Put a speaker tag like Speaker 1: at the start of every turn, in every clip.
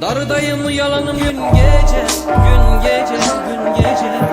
Speaker 1: Darıdayım yalanım gün gece Gün gece gün gece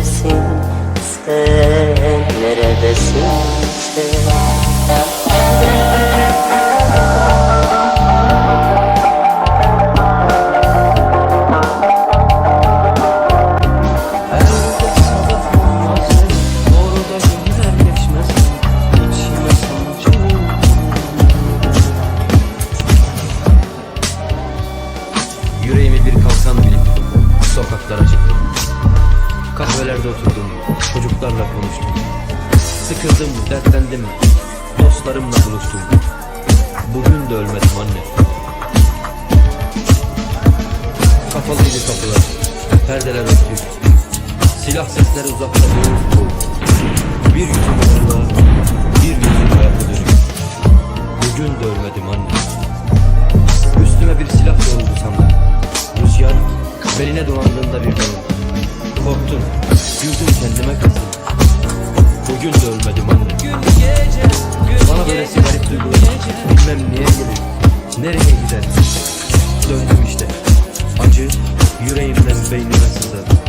Speaker 2: Neredesin? Sen Neredesin? Sen
Speaker 1: Yüreğimi bir kalkan bilip sokaklara çıktım Kahvelerde oturdum, çocuklarla konuştum. Sıkıldım, dertlendim, dostlarımla buluştum. Bugün de ölmedim anne. Kapalıydı kapılar, perdeler örtük. Silah sesleri uzakta duyuldu. Bir yüzüm onunla, bir yüzüm ayakta dönük. Bugün de ölmedim anne. Üstüme bir silah doğruldu sandım. Rüzgar, beline dolandığında bir dalım korktum. Güldüm kendime kızdım. Bugün de ölmedim anne. Gün gece, gün Bana böyle garip duygular Bilmem niye gelir. Nereye gider? Döndüm işte. Acı yüreğimden beynime sızar